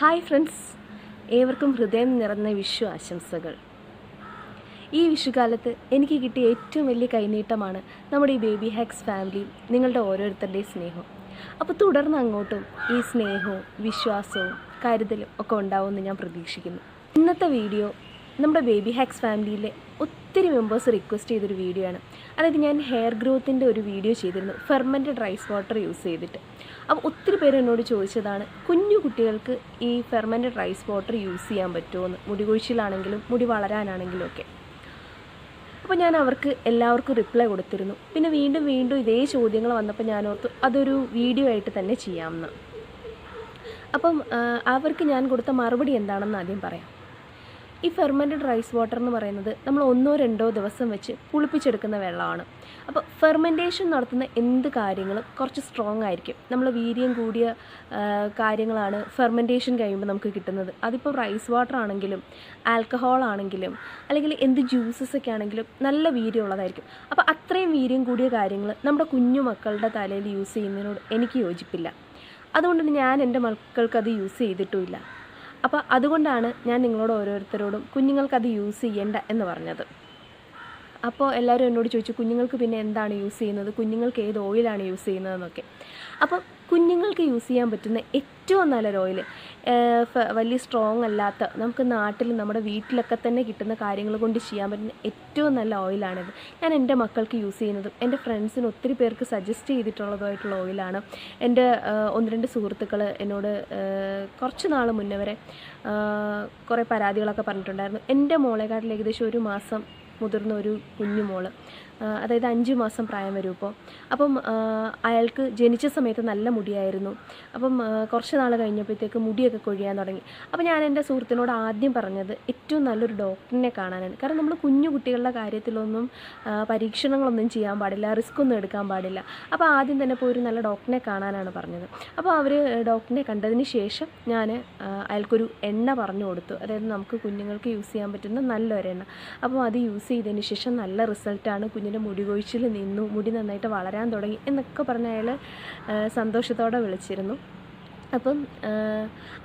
Hi friends. ഏവർക്കും ഹൃദയം നിറഞ്ഞ വിഷു ആശംസകൾ. ഈ വിഷുകാലത്ത് എനിക്ക് കിട്ടിയ ഏറ്റവും വലിയ കൈനീട്ടമാണ് നമ്മുടെ ഈ ബേബി ഹാക്സ് ഫാമിലി നിങ്ങളുടെ ഓരോരുത്തരുടെയും സ്നേഹം. അപ്പോൾ തുടർന്ന് അങ്ങോട്ടും ഈ സ്നേഹവും വിശ്വാസവും കരുതലും ഒക്കെ ഉണ്ടാവുമെന്ന് ഞാൻ പ്രതീക്ഷിക്കുന്നു. ഇന്നത്തെ വീഡിയോ നമ്മുടെ ബേബി ഹാക്സ് ഫാമിലിയിലെ ഒത്തിരി മെമ്പേഴ്സ് റിക്വസ്റ്റ് ചെയ്തൊരു വീഡിയോ ആണ്. അതായത് ഞാൻ ഹെയർ ഗ്രോത്തിന്റെ ഒരു വീഡിയോ ചെയ്തിരുന്നു. ഫെർമെന്റഡ് റൈസ് വാട്ടർ യൂസ് ചെയ്തിട്ട്. അപ്പോൾ ഒത്തിരി പേര് എന്നോട് ചോദിച്ചതാണ് കുഞ്ഞു കുട്ടികൾക്ക് ഈ ഫെർമെന്റഡ് റൈസ് വാട്ടർ യൂസ് ചെയ്യാൻ പറ്റുമോ മുടി കൊഴിച്ചിലാണെങ്കിലും മുടി വളരാനാണെങ്കിലും ഒക്കെ. അപ്പോൾ ഞാൻ അവർക്ക് എല്ലാവർക്കും റിപ്ലൈ കൊടുത്തിരുന്നു. പിന്നെ വീണ്ടും വീണ്ടും ഇതേ ചോദ്യങ്ങൾ വന്നപ്പോൾ ഞാൻ ഓർത്തു അതൊരു വീഡിയോ ആയിട്ട് തന്നെ ചെയ്യാമെന്ന് അപ്പം അവർക്ക് ഞാൻ കൊടുത്ത മറുപടി എന്താണെന്ന് ആദ്യം പറയാം. ഈ ഫെർമെന്റഡ് റൈസ് വാട്ടർ എന്ന് പറയുന്നത് നമ്മൾ ഒന്നോ രണ്ടോ ദിവസം വെച്ച് പുളിപ്പിച്ചെടുക്കുന്ന വെള്ളമാണ്. അപ്പോൾ ഫെർമെന്റേഷൻ നടത്തുന്ന എന്ത് കാര്യങ്ങളും കുറച്ച് സ്ട്രോങ് ആയിരിക്കും. നമ്മൾ വീര്യം കൂടിയ കാര്യങ്ങളാണ് ഫെർമെന്റേഷൻ കഴിയുമ്പോൾ നമുക്ക് കിട്ടുന്നത്. അതിപ്പോൾ റൈസ് വാട്ടർ ആണെങ്കിലും ആൽക്കഹോൾ ആണെങ്കിലും അല്ലെങ്കിൽ എന്ത് ജ്യൂസസ് ഒക്കെ ആണെങ്കിലും നല്ല വീര്യമുള്ളതായിരിക്കും അപ്പോൾ അത്രയും വീര്യം കൂടിയ കാര്യങ്ങൾ നമ്മുടെ കുഞ്ഞു മക്കളുടെ തലയിൽ യൂസ് ചെയ്യുന്നതിനോട് എനിക്ക് യോജിപ്പില്ല. അതുകൊണ്ട് ഞാൻ എന്റെ മക്കൾക്ക് അത് യൂസ് ചെയ്തിട്ടുമില്ല അപ്പോൾ അതുകൊണ്ടാണ് ഞാൻ നിങ്ങളോട് ഓരോരുത്തരോടും കുഞ്ഞുങ്ങൾക്കത് യൂസ് ചെയ്യേണ്ട എന്ന് പറഞ്ഞത്. അപ്പോൾ എല്ലാവരും എന്നോട് ചോദിച്ചു കുഞ്ഞുങ്ങൾക്ക് പിന്നെ എന്താണ് യൂസ് ചെയ്യുന്നത്? കുഞ്ഞുങ്ങൾക്ക് ഏത് ഓയിലാണ് യൂസ് ചെയ്യുന്നതെന്നൊക്കെ. അപ്പോൾ കുഞ്ഞുങ്ങൾക്ക് യൂസ് ചെയ്യാൻ പറ്റുന്ന ഏറ്റവും നല്ലൊരു ഓയിൽ വലിയ സ്ട്രോങ് അല്ലാത്ത നമുക്ക് നാട്ടിൽ നമ്മുടെ വീട്ടിലൊക്കെ തന്നെ കിട്ടുന്ന കാര്യങ്ങൾ കൊണ്ട് ചെയ്യാൻ പറ്റുന്ന ഏറ്റവും നല്ല ഓയിലാണിത്. ഞാൻ എന്റെ മക്കൾക്ക് യൂസ് ചെയ്യുന്നതും എന്റെ ഫ്രണ്ട്സിന് ഒത്തിരി പേർക്ക് സജസ്റ്റ് ചെയ്തിട്ടുള്ളതായിട്ടുള്ള ഓയിലാണ്. എന്റെ ഒന്ന് രണ്ട് സുഹൃത്തുക്കൾ എന്നോട് കുറച്ച് നാൾ മുന്നേ വരെ കുറേ പരാതികളൊക്കെ പറഞ്ഞിട്ടുണ്ടായിരുന്നു. എന്റെ മോളെക്കാട്ടിൽ ഏകദേശം ഒരു മാസം മുതിർന്ന ഒരു കുഞ്ഞു മോൾ. അതായത് അഞ്ച് മാസം പ്രായം വരും ഇപ്പോൾ അപ്പം അയാൾക്ക് ജനിച്ച സമയത്ത് നല്ല മുടിയായിരുന്നു. അപ്പം കുറച്ച് നാൾ കഴിഞ്ഞപ്പോഴത്തേക്ക് മുടിയൊക്കെ കൊഴിയാൻ തുടങ്ങി. അപ്പം ഞാൻ എന്റെ സുഹൃത്തിനോട് ആദ്യം പറഞ്ഞത് ഏറ്റവും നല്ലൊരു ഡോക്ടറിനെ കാണാനാണ്. കാരണം നമ്മൾ കുഞ്ഞു കുട്ടികളുടെ കാര്യത്തിലൊന്നും പരീക്ഷണങ്ങളൊന്നും ചെയ്യാൻ പാടില്ല റിസ്ക് ഒന്നും എടുക്കാൻ പാടില്ല. അപ്പോൾ ആദ്യം തന്നെ പോയി ഒരു നല്ല ഡോക്ടറിനെ കാണാനാണ് പറഞ്ഞത്. അപ്പോൾ അവർ ഡോക്ടറിനെ കണ്ടതിന് ശേഷം ഞാൻ അയാൾക്കൊരു എണ്ണ പറഞ്ഞു കൊടുത്തു. അതായത് നമുക്ക് കുഞ്ഞുങ്ങൾക്ക് യൂസ് ചെയ്യാൻ പറ്റുന്ന നല്ലൊരെണ്ണ അപ്പോൾ അത് യൂസ് ചെയ്തതിന് ശേഷം നല്ല റിസൾട്ടാണ്. കുഞ്ഞിന്റെ മുടി കൊഴിച്ചിൽ നിന്നു. മുടി നന്നായിട്ട് വളരാൻ തുടങ്ങി എന്നൊക്കെ പറഞ്ഞ് അയാൾ സന്തോഷത്തോടെ വിളിച്ചിരുന്നു. അപ്പം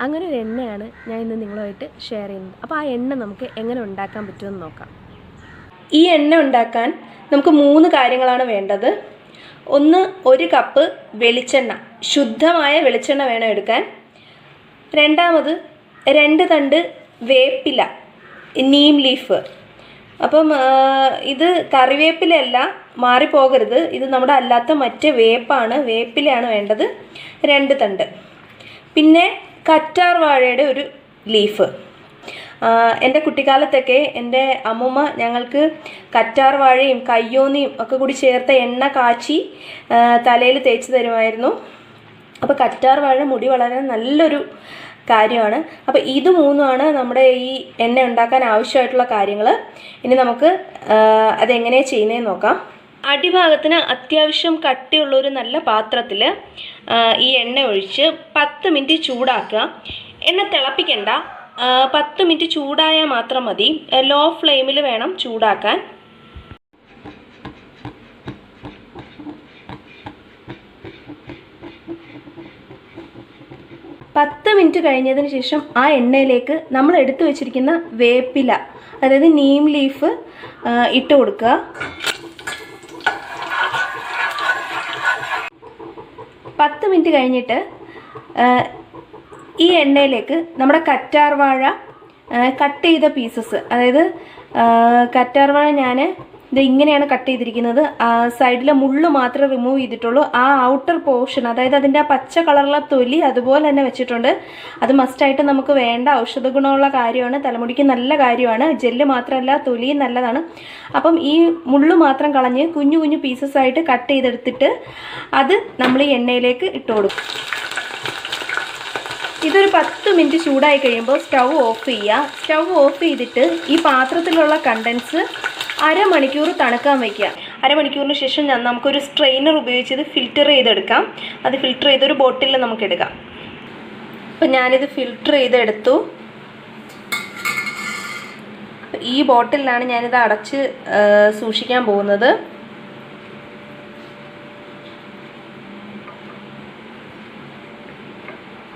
അങ്ങനെ ഒരു എണ്ണയാണ് ഞാൻ ഇന്ന് നിങ്ങളുമായിട്ട് ഷെയർ ചെയ്യുന്നത്. അപ്പോൾ ആ എണ്ണ നമുക്ക് എങ്ങനെ ഉണ്ടാക്കാൻ പറ്റുമെന്ന് നോക്കാം. ഈ എണ്ണ ഉണ്ടാക്കാൻ നമുക്ക് മൂന്ന് കാര്യങ്ങളാണ് വേണ്ടത്. ഒന്ന് ഒരു കപ്പ് വെളിച്ചെണ്ണ. ശുദ്ധമായ വെളിച്ചെണ്ണ വേണം എടുക്കാൻ. രണ്ടാമത് രണ്ട് തണ്ട് വേപ്പില നീം ലീഫ് അപ്പം ഇത് കറിവേപ്പിലയല്ല മാറിപ്പോകരുത്. ഇത് നമ്മുടെ അല്ലാത്ത മറ്റ് വേപ്പാണ്. വേപ്പിലയാണ് വേണ്ടത്. രണ്ട് തണ്ട്. പിന്നെ കറ്റാർ വാഴയുടെ ഒരു ലീഫ്. എന്റെ കുട്ടിക്കാലത്തൊക്കെ എന്റെ അമ്മുമ്മ ഞങ്ങൾക്ക് കറ്റാർ വാഴയും കയ്യോന്നിയും ഒക്കെ കൂടി ചേർത്ത എണ്ണ കാച്ചി തലയിൽ തേച്ച് തരുമായിരുന്നു. അപ്പോൾ കറ്റാർ വാഴ മുടി വളരാൻ നല്ലൊരു കാര്യമാണ്. അപ്പോൾ ഇത് മൂന്നുമാണ് നമ്മുടെ ഈ എണ്ണ ഉണ്ടാക്കാൻ ആവശ്യമായിട്ടുള്ള കാര്യങ്ങൾ ഇനി നമുക്ക് അതെങ്ങനെയാണ് ചെയ്യുന്നതെന്ന് നോക്കാം. അടിഭാഗത്തിന് അത്യാവശ്യം കട്ടിയുള്ള ഒരു നല്ല പാത്രത്തിൽ ഈ എണ്ണ ഒഴിച്ച് പത്ത് മിനിറ്റ് ചൂടാക്കുക. എണ്ണ തിളപ്പിക്കണ്ട. പത്ത് മിനിറ്റ് ചൂടായാൽ മാത്രം മതി. ലോ ഫ്ലെയിമിൽ വേണം ചൂടാക്കാൻ. പത്ത് മിനിറ്റ് കഴിഞ്ഞതിന് ശേഷം ആ എണ്ണയിലേക്ക് നമ്മൾ എടുത്തു വെച്ചിരിക്കുന്ന വേപ്പില അതായത് നീം ലീഫ് ഇട്ട് കൊടുക്കുക. പത്ത് മിനിറ്റ് കഴിഞ്ഞിട്ട് ഈ എണ്ണയിലേക്ക് നമ്മുടെ കറ്റാർവാഴ കട്ട് ചെയ്ത പീസസ് അതായത് കറ്റാർവാഴ കറ്റാർ വാഴ ഞാൻ ഇത് ഇങ്ങനെയാണ് കട്ട് ചെയ്തിരിക്കുന്നത്. സൈഡിലെ മുള്ളു മാത്രമേ റിമൂവ് ചെയ്തിട്ടുള്ളൂ. ആ ഔട്ടർ പോർഷൻ അതായത് അതിന്റെ ആ പച്ച കളറുള്ള തൊലി അതുപോലെ തന്നെ വെച്ചിട്ടുണ്ട്. അത് മസ്റ്റായിട്ട് നമുക്ക് വേണ്ട ഔഷധ ഗുണമുള്ള കാര്യമാണ്. തലമുടിക്ക് നല്ല കാര്യമാണ്. ജെല്ല് മാത്രമല്ല തൊലിയും നല്ലതാണ്. അപ്പം ഈ മുള്ളു മാത്രം കളഞ്ഞ് കുഞ്ഞു കുഞ്ഞു പീസസ് ആയിട്ട് കട്ട് ചെയ്തെടുത്തിട്ട് അത് നമ്മൾ എണ്ണയിലേക്ക് ഇട്ട് കൊടുക്കും. ഇതൊരു പത്ത് മിനിറ്റ് ചൂടായി കഴിയുമ്പോൾ സ്റ്റൗ ഓഫ് ചെയ്യുക. സ്റ്റൗ ഓഫ് ചെയ്തിട്ട് ഈ പാത്രത്തിലുള്ള കണ്ടൻസ് അരമണിക്കൂർ തണുക്കാൻ വയ്ക്കുക. അരമണിക്കൂറിന് ശേഷം ഞാൻ നമുക്കൊരു സ്ട്രെയിനർ ഉപയോഗിച്ച് ഇത് ഫിൽറ്റർ ചെയ്തെടുക്കാം. അത് ഫിൽറ്റർ ചെയ്തൊരു ബോട്ടിലിൽ നമുക്ക് എടുക്കാം. അപ്പം ഞാനിത് ഫിൽറ്റർ ചെയ്തെടുത്തു. ഈ ബോട്ടിലാണ് ഞാനിത് അടച്ച് സൂക്ഷിക്കാൻ പോകുന്നത്.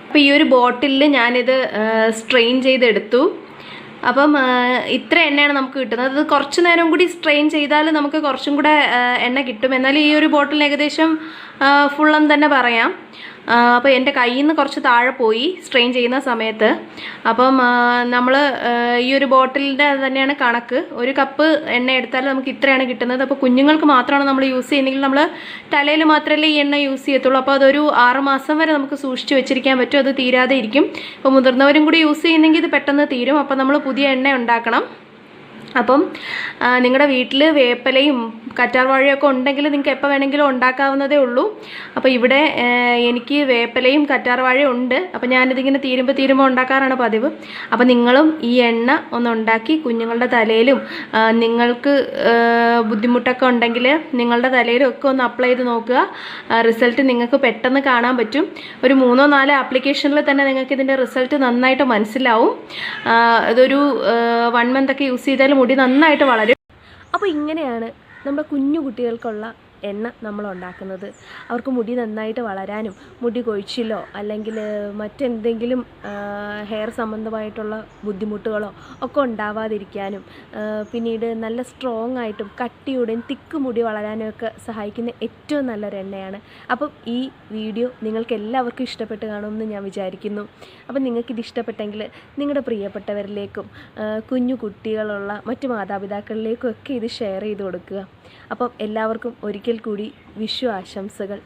അപ്പോൾ ഈ ഒരു ബോട്ടിലിൽ ഞാനിത് സ്ട്രെയിൻ ചെയ്തെടുത്തു. അപ്പം ഇത്ര എണ്ണയാണ് നമുക്ക് കിട്ടുന്നത്. അത് കുറച്ച് നേരം കൂടി സ്ട്രെയിൻ ചെയ്താൽ നമുക്ക് കുറച്ചും കൂടെ എണ്ണ കിട്ടും. എന്നാൽ ഈ ഒരു ബോട്ടിൽ ഏകദേശം ഫുള്ളെന്ന് തന്നെ പറയാം. അപ്പോൾ എന്റെ കയ്യിൽ നിന്ന് കുറച്ച് താഴെ പോയി സ്ട്രെയിൻ ചെയ്യുന്ന സമയത്ത്. അപ്പം നമ്മൾ ഈ ഒരു ബോട്ടിലിന്റെ തന്നെയാണ് കണക്ക്. ഒരു കപ്പ് എണ്ണ എടുത്താൽ നമുക്ക് ഇത്രയാണ് കിട്ടുന്നത്. അപ്പോൾ കുഞ്ഞുങ്ങൾക്ക് മാത്രമാണ് നമ്മൾ യൂസ് ചെയ്യുന്നെങ്കിൽ നമ്മൾ തലയിൽ മാത്രമല്ലേ ഈ എണ്ണ യൂസ് ചെയ്യത്തുള്ളൂ. അപ്പോൾ അതൊരു ആറ് മാസം വരെ നമുക്ക് സൂക്ഷിച്ച് വെച്ചിരിക്കാൻ പറ്റും. അത് തീരാതെ ഇരിക്കും. അപ്പോൾ മുതിർന്നവരും കൂടി യൂസ് ചെയ്യുന്നെങ്കിൽ ഇത് പെട്ടെന്ന് തീരും. അപ്പോൾ നമ്മൾ പുതിയ എണ്ണ ഉണ്ടാക്കണം. അപ്പം നിങ്ങളുടെ വീട്ടിൽ വേപ്പലയും കറ്റാർവാഴയൊക്കെ ഉണ്ടെങ്കിൽ നിങ്ങൾക്ക് എപ്പോൾ വേണമെങ്കിലും ഉണ്ടാക്കാവുന്നതേ ഉള്ളൂ. അപ്പോൾ ഇവിടെ എനിക്ക് വേപ്പലയും കറ്റാർവാഴയും ഉണ്ട്. അപ്പോൾ ഞാനിതിങ്ങനെ തീരുമ്പോൾ തീരുമ്പോൾ ഉണ്ടാക്കാറാണ് പതിവ്. അപ്പോൾ നിങ്ങളും ഈ എണ്ണ ഒന്ന് ഉണ്ടാക്കി കുഞ്ഞുങ്ങളുടെ തലയിലും നിങ്ങൾക്ക് ബുദ്ധിമുട്ടൊക്കെ ഉണ്ടെങ്കിൽ നിങ്ങളുടെ തലയിലും ഒക്കെ ഒന്ന് അപ്ലൈ ചെയ്ത് നോക്കുക. റിസൾട്ട് നിങ്ങൾക്ക് പെട്ടെന്ന് കാണാൻ പറ്റും. ഒരു മൂന്നോ നാലോ ആപ്ലിക്കേഷനിൽ തന്നെ നിങ്ങൾക്ക് ഇതിന്റെ റിസൾട്ട് നന്നായിട്ട് മനസ്സിലാവും. ഇതൊരു വൺ മന്ത് ഒക്കെ യൂസ് ചെയ്താൽ മുടി നന്നായിട്ട് വളരും. അപ്പോൾ ഇങ്ങനെയാണ് നമ്മുടെ കുഞ്ഞു കുട്ടികൾക്കുള്ള എണ്ണ നമ്മൾ ഉണ്ടാക്കുന്നത് അവർക്ക് മുടി നന്നായിട്ട് വളരാനും മുടി കൊഴിച്ചിലോ അല്ലെങ്കിൽ മറ്റെന്തെങ്കിലും ഹെയർ സംബന്ധമായിട്ടുള്ള ബുദ്ധിമുട്ടുകളോ ഒക്കെ ഉണ്ടാവാതിരിക്കാനും പിന്നീട് നല്ല സ്ട്രോങ് ആയിട്ടും കട്ടിയുടെയും തിക്ക് മുടി വളരാനും ഒക്കെ സഹായിക്കുന്ന ഏറ്റവും നല്ലൊരു എണ്ണയാണ്. അപ്പം ഈ വീഡിയോ നിങ്ങൾക്ക് എല്ലാവർക്കും ഇഷ്ടപ്പെട്ട് കാണുമെന്ന് ഞാൻ വിചാരിക്കുന്നു. അപ്പം നിങ്ങൾക്കിത് ഇഷ്ടപ്പെട്ടെങ്കിൽ നിങ്ങളുടെ പ്രിയപ്പെട്ടവരിലേക്കും കുഞ്ഞു കുട്ടികളുള്ള മറ്റു മാതാപിതാക്കളിലേക്കും ഒക്കെ ഇത് ഷെയർ ചെയ്ത് കൊടുക്കുക. അപ്പം എല്ലാവർക്കും ഒരിക്കൽ കൂടി വിഷു ആശംസകൾ.